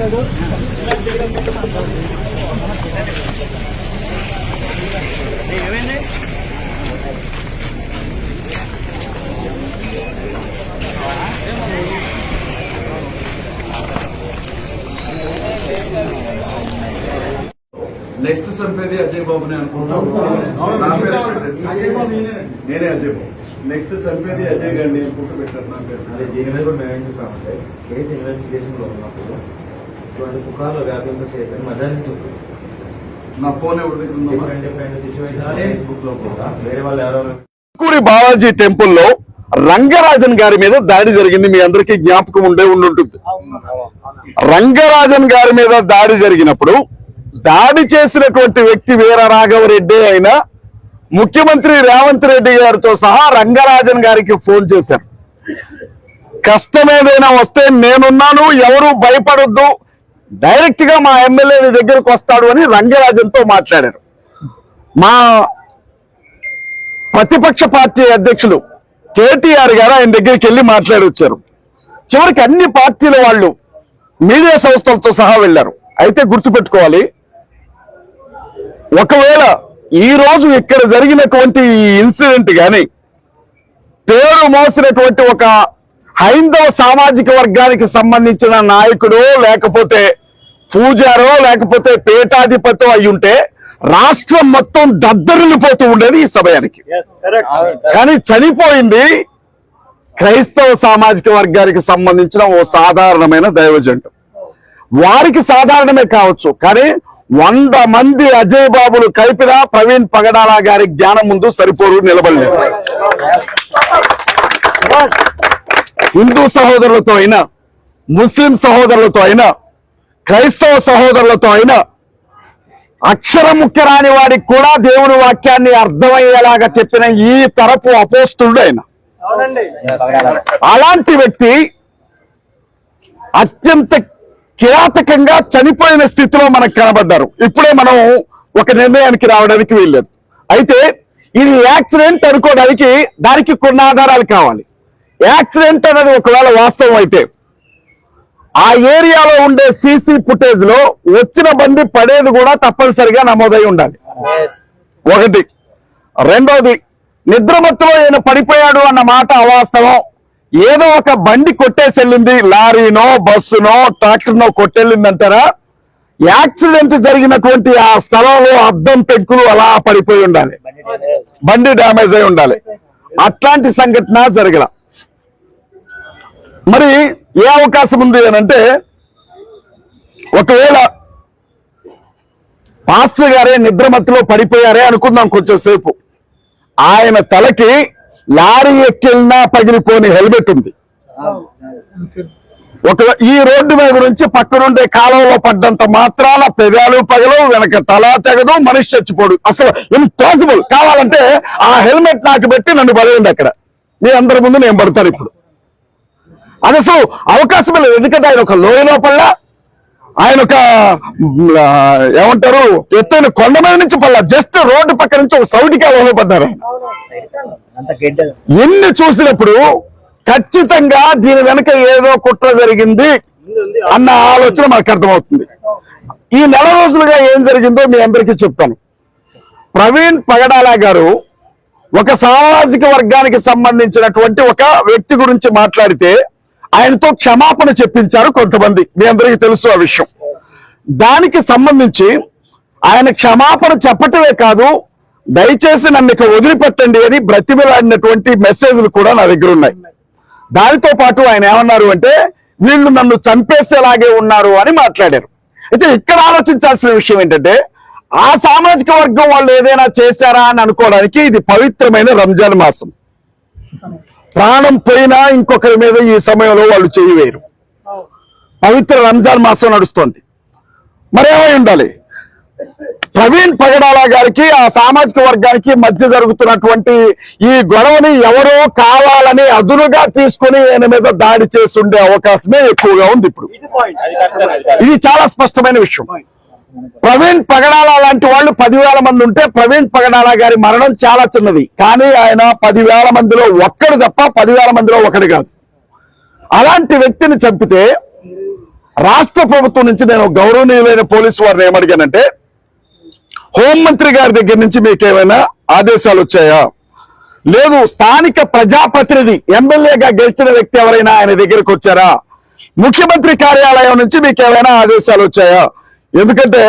చంపేస్తాడు నెక్స్ట్ చంపేది అజయ్ బాబుని పెట్టేసి. నేనే. అజయ్ బాబు. నెక్స్ట్ చంపేది అజయ్ గారిని అనుకుంటూ పెట్టారు. నా పేరు. దీని మీద కూడా మేమేం చెప్పామంటే కేసు ఇన్వెస్టిగేషన్లో ఉన్నప్పుడు ఇటువంటి పుకార్లు నుంచి ఉంటుంది నా ఫోన్ ఎవరి దగ్గర ఉందమ్మా? డిఫరెంట్ డిఫరెంట్ సిచ్యువేషన్ ఫేస్బుక్లో కూడా వేరే వాళ్ళు ఎవరో కూరి బాలాజీ టెంపుల్లో రంగరాజన్ గారి మీద దాడి జరిగింది మీ అందరికీ జ్ఞాపకం ఉండే ఉండుంటుంది. రంగరాజన్ గారి మీద దాడి జరిగినప్పుడు దాడి చేసినటువంటి వ్యక్తి వీర రాఘవరెడ్డి అయినా ముఖ్యమంత్రి రేవంత్ రెడ్డి గారితో సహా రంగరాజన్ గారికి ఫోన్ చేశారు. కష్టం ఏదైనా వస్తే నేనున్నాను ఎవరు భయపడొద్దు డైరెక్ట్గా మా ఎమ్మెల్యే దగ్గరకు వస్తాడు అని రంగరాజన్తో మాట్లాడారు. మా ప్రతిపక్ష పార్టీ అధ్యక్షులు కేటీఆర్ గారు ఆయన దగ్గరికి వెళ్ళి మాట్లాడి వచ్చారు చివరికి అన్ని పార్టీల వాళ్ళు మీడియా సంస్థలతో సహా వెళ్ళారు అయితే గుర్తుపెట్టుకోవాలి ఒకవేళ ఈ రోజు ఇక్కడ జరిగినటువంటి ఇన్సిడెంట్ గాని పేరు మోసినటువంటి ఒక హైందవ సామాజిక వర్గానికి సంబంధించిన నాయకుడు లేకపోతే పూజారో లేకపోతే పీఠాధిపతో అయి ఉంటే రాష్ట్రం మొత్తం దద్దరిల్లిపోతూ ఉండేది ఈ సమయానికి. కానీ చనిపోయింది క్రైస్తవ సామాజిక వర్గానికి సంబంధించిన ఓ సాధారణమైన దైవజంటు. వారికి సాధారణమే కావచ్చు కానీ వంద మంది అజయ్ బాబులు కలిపినా ప్రవీణ్ పగడాల గారి జ్ఞానం ముందు సరిపోరు నిలబడలేదు. హిందూ సహోదరులతో అయినా ముస్లిం సహోదరులతో అయినా క్రైస్తవ సహోదరులతో అయినా అక్షర ముఖ్య రాని వాడికి కూడా దేవుని వాక్యాన్ని అర్థమయ్యేలాగా చెప్పిన ఈ తరపు అపోస్తుడు ఆయన. అలాంటి వ్యక్తి అత్యంత కిరాతకంగా చనిపోయిన స్థితిలో మనకు కనబడ్డారు. ఇప్పుడే మనం ఒక నిర్ణయానికి రావడానికి వీల్లేదు. అయితే ఇది యాక్సిడెంట్ అనుకోవడానికి దానికి కొన్ని ఆధారాలు కావాలి. యాక్సిడెంట్ అనేది ఒకవేళ వాస్తవం అయితే ఆ ఏరియాలో ఉండే సీసీ ఫుటేజ్లో వచ్చిన బండి పడేది కూడా తప్పనిసరిగా నమోదై ఉండాలి. ఒకటి. రెండోది నిద్రమత్తులో ఈయన పడిపోయాడు అన్న మాట అవాస్తవం. ఏదో ఒక బండి కొట్టేసి వెళ్ళింది లారీనో బస్సునో ట్రాక్టర్నో కొట్టెళ్ళిందంటారా? యాక్సిడెంట్ జరిగినటువంటి ఆ స్థలంలో అద్దం పెంకులు అలా పడిపోయి ఉండాలి. బండి డ్యామేజ్ అయి ఉండాలి. అట్లాంటి సంఘటన జరగల. మరి ఏ అవకాశం ఉంది అనంటే ఒకవేళ పాస్టర్ గారే నిద్రమత్తులో పడిపోయారే అనుకుందాం కొంచెం సేపు ఆయన తలకి లారీ ఎక్కినా పగిలిపోని హెల్మెట్ ఉంది. ఒక ఈ రోడ్డు మీద నుంచి పక్కనుండే కాలంలో పడ్డంత మాత్రాన పెదాలు పగలు వెనక తల తెగదు మనిషి చచ్చిపోడు. అసలు ఇంపాసిబుల్ కావాలంటే ఆ హెల్మెట్ నాకు పెట్టి నన్ను పడేయండి అక్కడ. మీ అందరి ముందు నేను పడతాను ఇప్పుడు. అసలు అవకాశం లేదు. ఎందుకంటే ఆయన ఒక లోయ లోపల ఆయన ఒక ఏమంటారు ఎత్తైన కొండ మీద నుంచి పడలా. జస్ట్ రోడ్డు పక్క నుంచి ఒక సౌటికి పడ్డారు ఎన్ని చూసినప్పుడు ఖచ్చితంగా దీని వెనక ఏదో కుట్ర జరిగింది అన్న ఆలోచన మనకు అర్థమవుతుంది. ఈ నెల రోజులుగా ఏం జరిగిందో మీ అందరికీ చెప్తాను. ప్రవీణ్ పగడాల గారు ఒక సామాజిక వర్గానికి సంబంధించినటువంటి ఒక వ్యక్తి గురించి మాట్లాడితే ఆయనతో క్షమాపణ చెప్పించారు కొంతమంది. మీ అందరికీ తెలుసు ఆ విషయం. దానికి సంబంధించి ఆయన క్షమాపణ చెప్పటమే కాదు దయచేసి నన్ను ఇక వదిలిపెట్టండి అని బ్రతిమలాడినటువంటి మెసేజ్లు కూడా నా దగ్గర ఉన్నాయి. దానితో పాటు ఆయన ఏమన్నారు అంటే వీళ్ళు నన్ను చంపేసేలాగే ఉన్నారు అని మాట్లాడారు. అయితే ఇక్కడ ఆలోచించాల్సిన విషయం ఏంటంటే ఆ సామాజిక వర్గం వాళ్ళు ఏదైనా చేశారా అని అనుకోవడానికి ఇది పవిత్రమైన రంజాన్ మాసం. ప్రాణం పోయినా ఇంకొకరి మీద ఈ సమయంలో వాళ్ళు చేయి వేయరు. పవిత్ర రంజాన్ మాసం నడుస్తోంది. మరేమై ఉండాలి. ప్రవీణ్ పగడాల గారికి ఆ సామాజిక వర్గానికి మధ్య జరుగుతున్నటువంటి ఈ గొడవని ఎవరో కావాలని అదునుగా తీసుకొని ఆయన మీద దాడి చేస్తుండే అవకాశమే ఎక్కువగా ఉంది ఇప్పుడు. ఇది చాలా స్పష్టమైన విషయం. ప్రవీణ్ పగడాల లాంటి వాళ్ళు పదివేల మంది ఉంటే ప్రవీణ్ పగడాల గారి మరణం చాలా చిన్నది. కానీ ఆయన పదివేల మందిలో ఒక్కడు తప్ప పదివేల మందిలో ఒకడు కాదు. అలాంటి వ్యక్తిని చంపితే రాష్ట్ర ప్రభుత్వం నుంచి నేను గౌరవనీయులైన పోలీసు వారిని ఏమడిగానంటే హోంమంత్రి గారి దగ్గర నుంచి మీకు ఏమైనా ఆదేశాలు వచ్చాయా? లేదు స్థానిక ప్రజాప్రతినిధి ఎమ్మెల్యేగా గెలిచిన వ్యక్తి ఎవరైనా ఆయన దగ్గరికి వచ్చారా? ముఖ్యమంత్రి కార్యాలయం నుంచి మీకు ఏమైనా ఆదేశాలు వచ్చాయా? ఎందుకంటే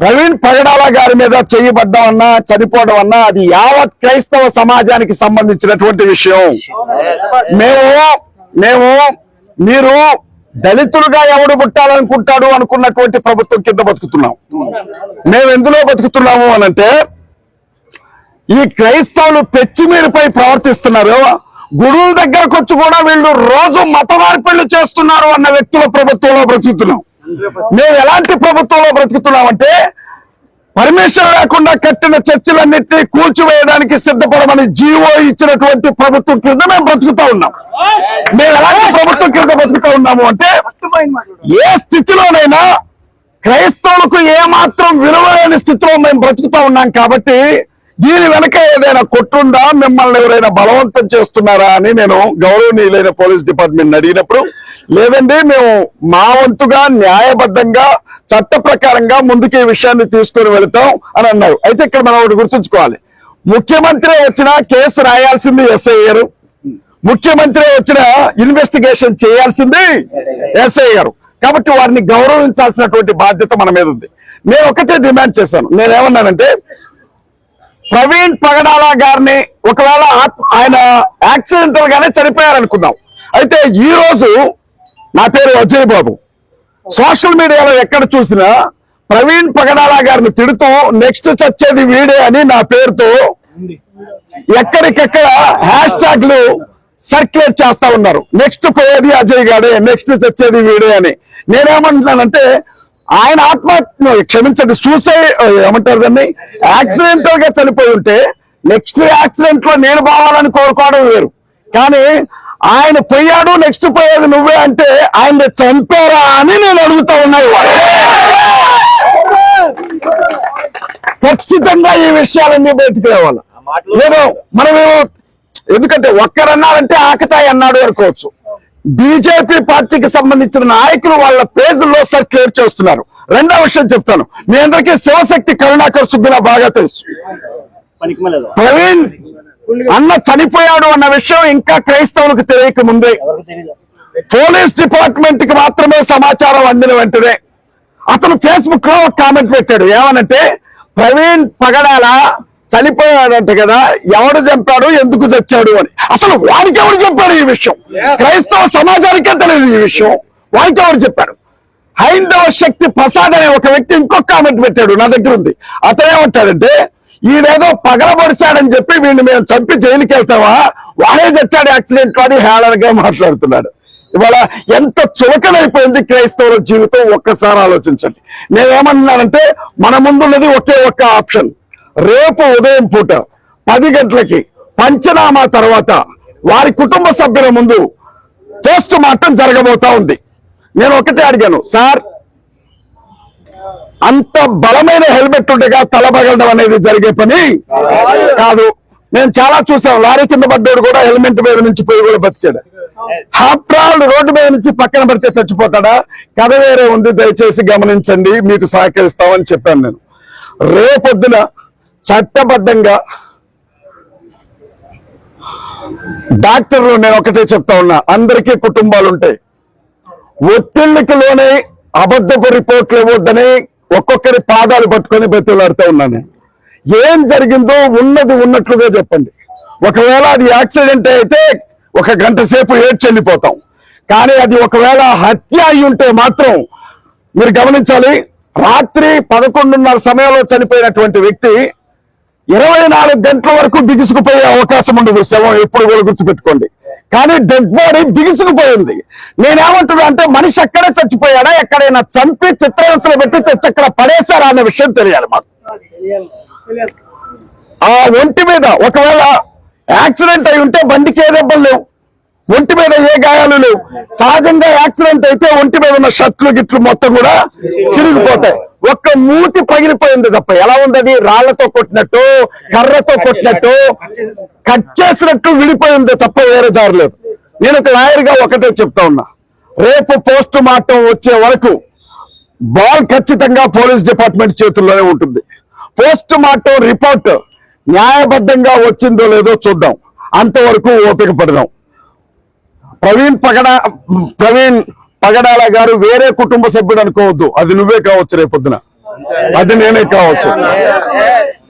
ప్రవీణ్ పగడాల గారి మీద చేయబడ్డం అన్నా చనిపోవడం అన్నా అది యావత్ క్రైస్తవ సమాజానికి సంబంధించినటువంటి విషయం. మేము మేము మీరు దళితులుగా ఎవడు పుట్టాలనుకుంటాడు అనుకున్నటువంటి ప్రభుత్వం కింద బతుకుతున్నాం. మేము ఎందులో బతుకుతున్నాము అనంటే ఈ క్రైస్తవులు పెచ్చిమీరిపై ప్రవర్తిస్తున్నారు. గురువుల దగ్గరకు వచ్చి కూడా వీళ్ళు రోజు మత మార్పిళ్ళు చేస్తున్నారు అన్న వ్యక్తుల ప్రభుత్వంలో బ్రతుకుతున్నాం. మేము ఎలాంటి ప్రభుత్వంలో బ్రతుకుతున్నామంటే పర్మిషన్ లేకుండా కట్టిన చర్చలన్నింటినీ కూల్చివేయడానికి సిద్ధపడమని జీవో ఇచ్చినటువంటి ప్రభుత్వం కింద మేము బ్రతుకుతా ఉన్నాం. మేము ఎలాంటి ప్రభుత్వం కింద బ్రతుకుతా ఉన్నాము అంటే ఏ స్థితిలోనైనా క్రైస్తవులకు ఏమాత్రం విలువ లేని స్థితిలో మేము బ్రతుకుతా ఉన్నాం కాబట్టి దీని వెనక ఏదైనా కొట్టుందా? మిమ్మల్ని ఎవరైనా బలవంతం చేస్తున్నారా అని నేను గౌరవనీయులైన పోలీస్ డిపార్ట్మెంట్ అడిగినప్పుడు లేదండి మేము మా వంతుగా న్యాయబద్ధంగా చట్ట ప్రకారంగా ముందుకు ఈ విషయాన్ని తీసుకొని వెళతాం అని అన్నారు. అయితే ఇక్కడ మనం ఒకటి గుర్తుంచుకోవాలి. ముఖ్యమంత్రి వచ్చిన కేసు రాయాల్సింది ఎస్ఐ గారు. ముఖ్యమంత్రి వచ్చిన ఇన్వెస్టిగేషన్ చేయాల్సింది ఎస్ఐ గారు. కాబట్టి వారిని గౌరవించాల్సినటువంటి బాధ్యత మన మీద ఉంది. నేను ఒకటే డిమాండ్ చేశాను. నేనేమన్నానంటే ప్రవీణ్ పగడాల గారిని ఒకవేళ ఆత్మ- ఆయన యాక్సిడెంటల్ గానే చనిపోయారనుకుందాం. అయితే ఈ రోజు నా పేరు అజయ్ బాబు. సోషల్ మీడియాలో ఎక్కడ చూసినా ప్రవీణ్ పగడాల గారిని తిడుతూ నెక్స్ట్ చచ్చేది వీడే అని నా పేరుతో ఎక్కడికెక్కడ హ్యాష్ ట్యాగ్లు సర్క్యులేట్ చేస్తా ఉన్నారు. నెక్స్ట్ పోయేది అజయ్ గాడే నెక్స్ట్ తెచ్చేది వీడే అని. నేనేమంటున్నానంటే ఆయన ఆత్మ క్షమించండి. సూసైడ్ ఏమంటారు దాన్ని? యాక్సిడెంటల్గా చనిపోయి ఉంటే నెక్స్ట్ యాక్సిడెంట్లో నేను బావాలని కోరుకోవడం వేరు. కానీ ఆయన పోయాడు నెక్స్ట్ పోయేది నువ్వే అంటే ఆయన చంపారా అని నేను అడుగుతా ఉన్నాయి ఖచ్చితంగా ఈ విషయాలన్నీ బయటికి రావాలి. లేదు మనమేమో ఎందుకంటే ఒక్కరన్నారంటే ఆకతాయి అన్నాడు అనుకోవచ్చు. బీజేపీ పార్టీకి సంబంధించిన నాయకులు వాళ్ళ పేజీల్లో సర్క్యులేట్ చేస్తున్నారు. రెండో విషయం చెప్తాను. మీ అందరికీ శివశక్తి కరుణాకర్ సుబ్బిన బాగా తెలుసు. ప్రవీణ్ అన్న చనిపోయాడు అన్న విషయం ఇంకా క్రైస్తవులకు తెలియక ముందే. పోలీస్ డిపార్ట్మెంట్కి మాత్రమే సమాచారం అందిన వెంటనే అతను ఫేస్బుక్లో ఒక కామెంట్ పెట్టాడు. ఏమనంటే ప్రవీణ్ పగడాల చనిపోయాడంట కదా ఎవడు చంపాడు ఎందుకు చచ్చాడు అని. అసలు వారికి ఎవరు చెప్పాడు ఈ విషయం? క్రైస్తవ సమాజానికే తెలియదు ఈ విషయం. వారికి ఎవరు చెప్పారు హైందవ శక్తి ప్రసాద్ అనే ఒక వ్యక్తి ఇంకొక కామెంట్ పెట్టాడు నా దగ్గర ఉంది. అతను ఏమంటాడంటే ఈయనేదో పగలబడిశాడని చెప్పి వీడిని మేము చంపి జైలుకి వెళ్తావా వాడే చచ్చాడు యాక్సిడెంట్ అని హేళనగా మాట్లాడుతున్నాడు. ఇవాళ ఎంత చులకనైపోయింది క్రైస్తవుల జీవితం? ఒక్కసారి ఆలోచించండి. నేనేమంటున్నానంటే మన ముందున్నది ఒకే ఒక్క ఆప్షన్. రేపు ఉదయం పూట పది గంటలకి పంచనామా తర్వాత వారి కుటుంబ సభ్యుల ముందు పోస్ట్ మార్టం జరగబోతా ఉంది. నేను ఒకటే అడిగాను సార్ అంత బలమైన హెల్మెట్ ఉండగా తల పగలడం అనేది జరిగే పని కాదు. నేను చాలా చూసాం లారీ కింద పడ్డోడు కూడా హెల్మెట్ మీద నుంచి పోయి కూడా బతికాడు. ఆఫ్టర్ రోడ్డు మీద నుంచి పక్కన పడితే చచ్చిపోతాడా? కథ వేరే ఉంది దయచేసి గమనించండి మీకు సహకరిస్తామని చెప్పాను నేను. రేపొద్దున చట్టబద్ధంగా డాక్టర్లు నేను ఒకటే చెప్తా ఉన్నా అందరికీ కుటుంబాలు ఉంటాయి ఒత్తిళ్ళకి లోనే అబద్ధపు రిపోర్ట్లు ఇవ్వద్దని ఒక్కొక్కరి పాదాలు పట్టుకొని బతిలాడుతూ ఉన్నాను ఏం జరిగిందో ఉన్నది ఉన్నట్లుగా చెప్పండి. ఒకవేళ అది యాక్సిడెంట్ అయితే ఒక గంట సేపు ఏడ్చెళ్ళిపోతాం కానీ అది ఒకవేళ హత్య అయి ఉంటే మాత్రం మీరు గమనించాలి రాత్రి పదకొండున్నర సమయంలో చనిపోయినటువంటి వ్యక్తి ఇరవై నాలుగు గంటల వరకు బిగుసుకుపోయే అవకాశం ఉండదు శవం ఎప్పుడు కూడా గుర్తుపెట్టుకోండి. కానీ డెడ్ బాడీ బిగుసుకుపోయింది. నేనేమంటున్నా అంటే మనిషి ఎక్కడే చచ్చిపోయాడా ఎక్కడైనా చంపి చిత్రహింసలు పెట్టి తెచ్చి అక్కడ పడేశారా అనే విషయం తెలియాలి మాకు. ఆ ఒంటి మీద ఒకవేళ యాక్సిడెంట్ అయి ఉంటే బండికి ఏ దెబ్బలు లేవు. ఒంటి మీద ఏ గాయాలు లేవు. సహజంగా యాక్సిడెంట్ అయితే ఒంటి మీద ఉన్న షర్ట్లు గిట్లు మొత్తం కూడా చిరిగిపోతాయి. ఒక్క మూతి పగిలిపోయింది తప్ప. ఎలా ఉంది రాళ్ళతో కొట్టినట్టు కర్రతో కొట్టినట్టు కట్ చేసినట్టు విడిపోయింది తప్ప వేరే దారి లేదు. నేను ఒక లాయర్గా ఒకటే చెప్తా ఉన్నా. రేపు పోస్ట్ మార్టం వచ్చే వరకు బాల్ ఖచ్చితంగా పోలీస్ డిపార్ట్మెంట్ చేతుల్లోనే ఉంటుంది. పోస్ట్ మార్టం రిపోర్ట్ న్యాయబద్ధంగా వచ్చిందో లేదో చూద్దాం. అంతవరకు ఓపిక పడదాం. ప్రవీణ్ పగడా ప్రవీణ్ పగడాల గారు వేరే కుటుంబ సభ్యుడు అనుకోవద్దు. అది నువ్వే కావచ్చు రేపొద్దున. అది నేనే కావచ్చు.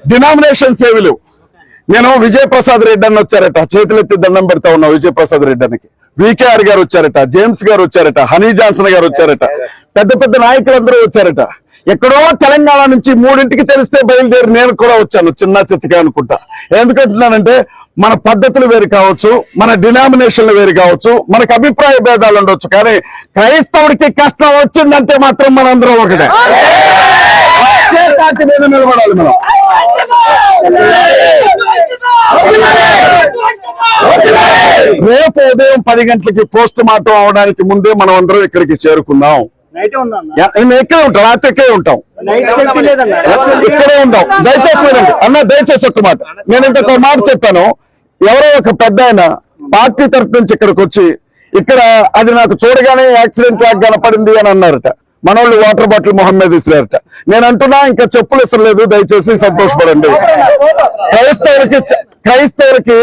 డినామినేషన్ సేవలు. నేను విజయ్ ప్రసాద్ రెడ్డి అని వచ్చారట. చేతులెత్తి దండం పెడతా ఉన్నా విజయప్రసాద్ రెడ్డి అనికి వికేఆర్ గారు వచ్చారట. జేమ్స్ గారు వచ్చారట. హనీ జాన్సన్ గారు వచ్చారట. పెద్ద పెద్ద నాయకులందరూ వచ్చారట. ఎక్కడో తెలంగాణ నుంచి మూడింటికి తెలిస్తే బయలుదేరి నేను కూడా వచ్చాను. చిన్న చిత్తగా అనుకుంటా. ఎందుకంటున్నానంటే మన పద్ధతులు వేరు కావచ్చు మన డినామినేషన్లు వేరు కావచ్చు మనకు అభిప్రాయ భేదాలు ఉండొచ్చు కానీ క్రైస్తవుడికి కష్టం వచ్చిందంటే మాత్రం మనందరం ఒకటే. ఒకే తాటి మీద నిలబడాలి మనం. రేపు ఉదయం పది గంటలకి పోస్ట్ మార్టం అవడానికి ముందే మనం అందరం ఇక్కడికి చేరుకుందాం. నేను ఇక్కడే ఉంటాం రాత్రి ఇక్కడే ఉంటాం. ఇక్కడే ఉంటాం దయచేసి అన్న దయచేసి ఒక మాట. నేను ఇంకొక మాట చెప్పాను ఎవరో ఒక పెద్ద ఆయన పార్టీ తరఫు నుంచి ఇక్కడికి వచ్చి ఇక్కడ అది నాకు చూడగానే యాక్సిడెంట్ లాగా కనపడింది అని అన్నారట. మనోళ్ళు వాటర్ బాటిల్ మొహం మీద ఇసిరారట నేను అంటున్నా ఇంకా చెప్పులు ఇసరలేదు దయచేసి సంతోషపడండి. క్రైస్తవులకి క్రైస్తవులకి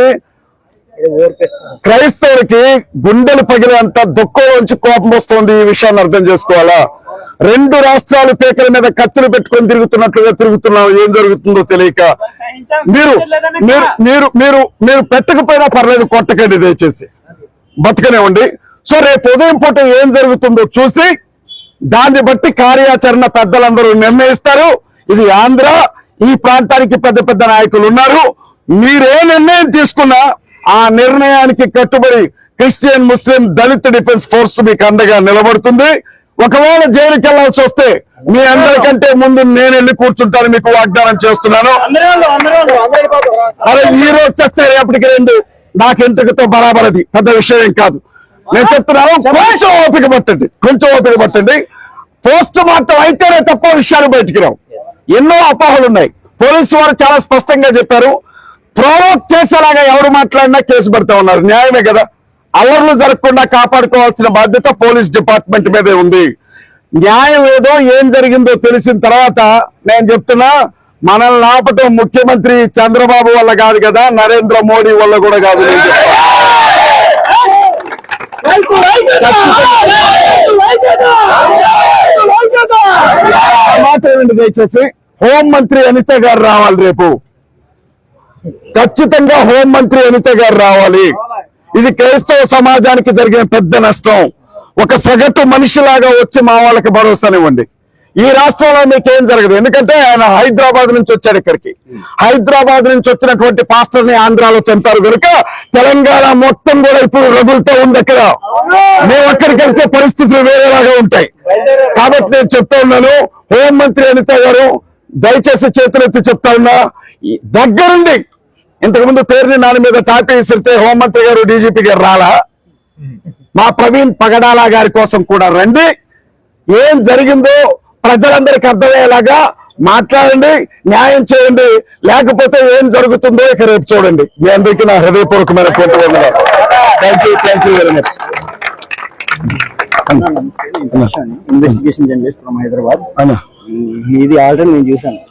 క్రైస్తవులకి గుండెలు పగిలేంత దుఃఖంలోంచి కోపం వస్తుంది ఈ విషయాన్ని అర్థం చేసుకోవాలా? రెండు రాష్ట్రాలు పేకల మీద కత్తులు పెట్టుకొని తిరుగుతున్నట్లుగా తిరుగుతున్నాం ఏం జరుగుతుందో తెలియక. మీరు మీరు మీరు మీరు మీరు పెట్టకపోయినా పర్లేదు కొట్టకండి దయచేసి. బతకనివ్వండి. సో రేపు ఉదయం పూట ఏం జరుగుతుందో చూసి దాన్ని బట్టి కార్యాచరణ పెద్దలందరూ నిర్ణయిస్తారు. ఇది ఆంధ్ర ఈ ప్రాంతానికి పెద్ద పెద్ద నాయకులు ఉన్నారు. మీరే నిర్ణయం తీసుకున్నా ఆ నిర్ణయానికి కట్టుబడి క్రిస్టియన్ ముస్లిం దళిత డిఫెన్స్ ఫోర్స్ మీకు అండగా నిలబడుతుంది. ఒకవేళ జైలుకి వెళ్ళాల్సి వస్తే మీ అందరికంటే ముందు నేను వెళ్ళి కూర్చుంటాను మీకు వాగ్దానం చేస్తున్నాను. అరే ఈ రోజు చేస్తే రేపటికి రెండు. నాకు ఇంతటితో బరాబరది. పెద్ద విషయం ఏం కాదు. నేను చెప్తున్నాను కొంచెం ఓపిక పట్టండి. కొంచెం ఓపిక పట్టండి. పోస్ట్ మార్టం అయితేనే తప్ప విషయాలు బయటికి రావు. ఎన్నో అపోహలు ఉన్నాయి పోలీసు వారు చాలా స్పష్టంగా చెప్పారు. ప్రొవోక్ చేసేలాగా ఎవరు మాట్లాడినా కేసు పెడతా ఉన్నారు. న్యాయమే కదా. అల్లర్లు జరగకుండా కాపాడుకోవాల్సిన బాధ్యత పోలీస్ డిపార్ట్మెంట్ మీదే ఉంది. న్యాయం ఏదో ఏం జరిగిందో తెలిసిన తర్వాత నేను చెప్తున్నా మనల్ని ఆపటం ముఖ్యమంత్రి చంద్రబాబు వల్ల కాదు కదా నరేంద్ర మోడీ వల్ల కూడా కాదు నేను మాట ఏమిటి దయచేసి? హోంమంత్రి అనిత గారు రావాలి రేపు. ఖచ్చితంగా హోంమంత్రి అనిత గారు రావాలి. ఇది క్రైస్తవ సమాజానికి జరిగిన పెద్ద నష్టం. ఒక సగటు మనిషిలాగా వచ్చి మా వాళ్ళకి భరోసానివ్వండి. ఈ రాష్ట్రంలో మీకేం జరగదు. ఎందుకంటే ఆయన హైదరాబాద్ నుంచి వచ్చాడు ఇక్కడికి. హైదరాబాద్ నుంచి వచ్చినటువంటి పాస్టర్ని ఆంధ్రాలో చంపారు కనుక తెలంగాణ మొత్తం కూడా ఇప్పుడు రగులుతో ఉంది అక్కడ. మేము అక్కడికి వెళ్తే పరిస్థితులు వేరేలాగా ఉంటాయి. కాబట్టి నేను చెప్తా ఉన్నాను. హోంమంత్రి అనిత గారు దయచేసి చేతులెత్తి చెప్తా ఉన్నా. దగ్గరుండి. ఇంతకు ముందు పేరుని నాని మీద టాపీ విసిరితే హోంమంత్రి గారు డీజీపీ గారు రాలా. మా ప్రవీణ్ పగడాల గారి కోసం కూడా రండి. ఏం జరిగిందో ప్రజలందరికీ అర్థమయ్యేలాగా మాట్లాడండి న్యాయం చేయండి. లేకపోతే ఏం జరుగుతుందో ఇక రేపు చూడండి. మీ అందరికీ నా హృదయపూర్వకమైన thank you thank you very much investigation journalist from Hyderabad. ఇది ఆల్రెడీ నేను చూసాను ఆ,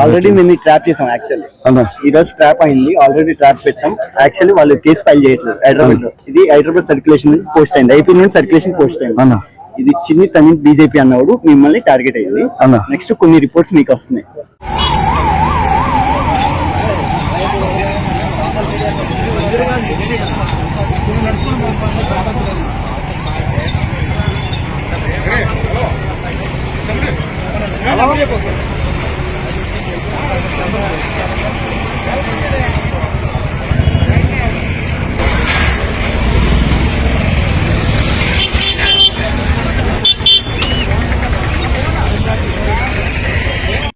ఆల్రెడీ మేము ట్రాప్ చేసాం యాక్చువల్లీ అన్నా. ఈ రోజు ట్రాప్ అయింది ఆల్రెడీ ట్రాప్ పెట్టాం. యాక్చువల్లీ వాళ్ళు కేసు ఫైల్ చేయట్లేదు హైదరాబాద్లో. ఇది హైదరాబాద్ సర్క్యులేషన్ పోస్ట్ అయింది ఐపీ నుంచి సర్క్యులేషన్ పోస్ట్ అయింది. అన్నా. ఇది చిన్ని తని బీజేపీ అన్నవాడు మిమ్మల్ని టార్గెట్ అన్నా. నెక్స్ట్ కొన్ని రిపోర్ట్స్ మీకు వస్తున్నాయి.